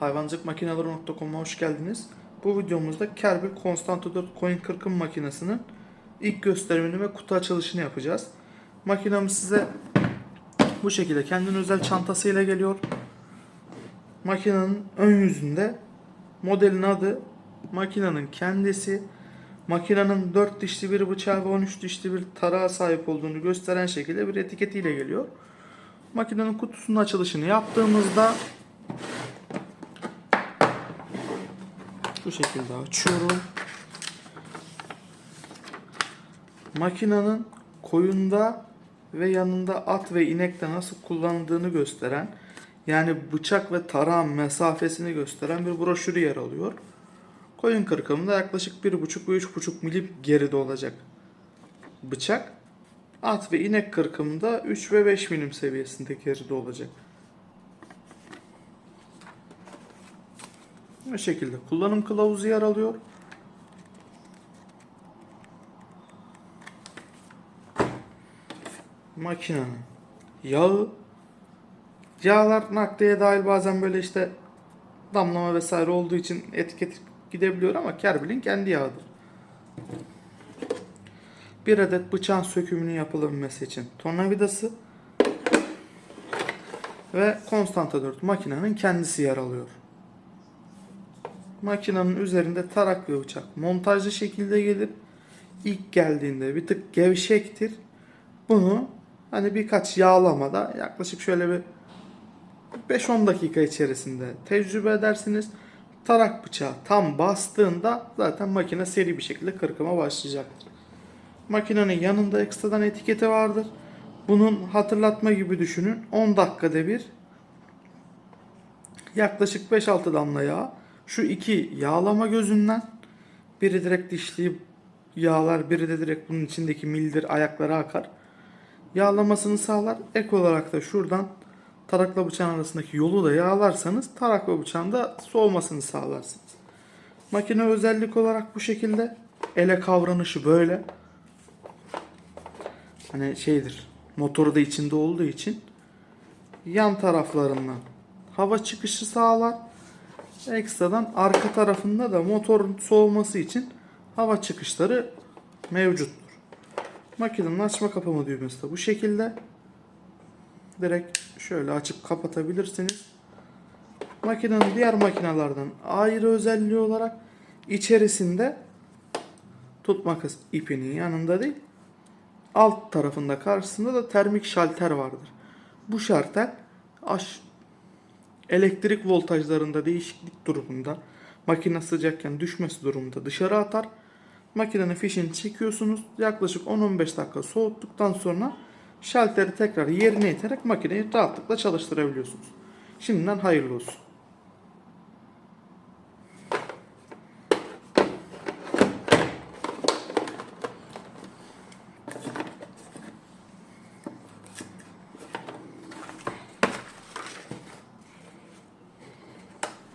Hayvancılıkmakineleri.com'a hoş geldiniz. Bu videomuzda Kerbil Constanto 4 Coin kırkım makinesinin ilk gösterimini ve kutu açılışını yapacağız. Makinemiz size bu şekilde kendine özel çantasıyla geliyor. Makinenin ön yüzünde modelin adı, makinenin kendisi, makinenin 4 dişli bir bıçağı ve 13 dişli bir tarağa sahip olduğunu gösteren şekilde bir etiketiyle geliyor. Makinenin kutusunun açılışını yaptığımızda bu şekilde açıyorum. Makinenin koyunda ve yanında at ve inekte nasıl kullanıldığını gösteren yani bıçak ve tarağın mesafesini gösteren bir broşürü yer alıyor. Koyun kırkımında yaklaşık 1,5 ve 3,5 milim geride olacak bıçak. At ve inek kırkımında 3 ve 5 milim seviyesinde geride olacak. Bu şekilde kullanım kılavuzu yer alıyor. Makinenin yağı yağlar nakliye dahil bazen böyle işte damlama vesaire olduğu için etiket gidebiliyor ama Kerbil'in kendi yağıdır. Bir adet bıçağın sökümünün yapılabilmesi için tornavidası ve konstanta 4 makinenin kendisi yer alıyor. Makinenin üzerinde tarak ve bıçak montajlı şekilde gelir. İlk geldiğinde bir tık gevşektir. Bunu hani birkaç yağlamada yaklaşık şöyle bir 5-10 dakika içerisinde tecrübe edersiniz. Tarak bıçağı tam bastığında zaten makine seri bir şekilde kırkıma başlayacaktır. Makinenin yanında ekstradan etiketi vardır. Bunun hatırlatma gibi düşünün. 10 dakikada bir yaklaşık 5-6 damla yağ şu iki yağlama gözünden biri direkt dişli yağlar biri de direkt bunun içindeki mildir ayaklara akar. Yağlamasını sağlar. Ek olarak da şuradan tarakla bıçağın arasındaki yolu da yağlarsanız tarak ve bıçağın da soğumasını sağlarsınız. Makine özellik olarak bu şekilde. Ele kavranışı böyle. Hani şeydir. Motoru da içinde olduğu için yan taraflarından hava çıkışı sağlar. Ekstradan arka tarafında da motorun soğuması için hava çıkışları mevcuttur. Makinenin açma kapama düğmesi de bu şekilde. Direkt şöyle açıp kapatabilirsiniz. Makinenin diğer makinelerden ayrı özelliği olarak içerisinde tutma ipinin yanında değil alt tarafında karşısında da termik şalter vardır. Bu şalter aş elektrik voltajlarında değişiklik durumunda makine sıcakken düşmesi durumunda dışarı atar. Makinenin fişini çekiyorsunuz. Yaklaşık 10-15 dakika soğuttuktan sonra şalteri tekrar yerine iterek makineyi rahatlıkla çalıştırabiliyorsunuz. Şimdiden hayırlı olsun.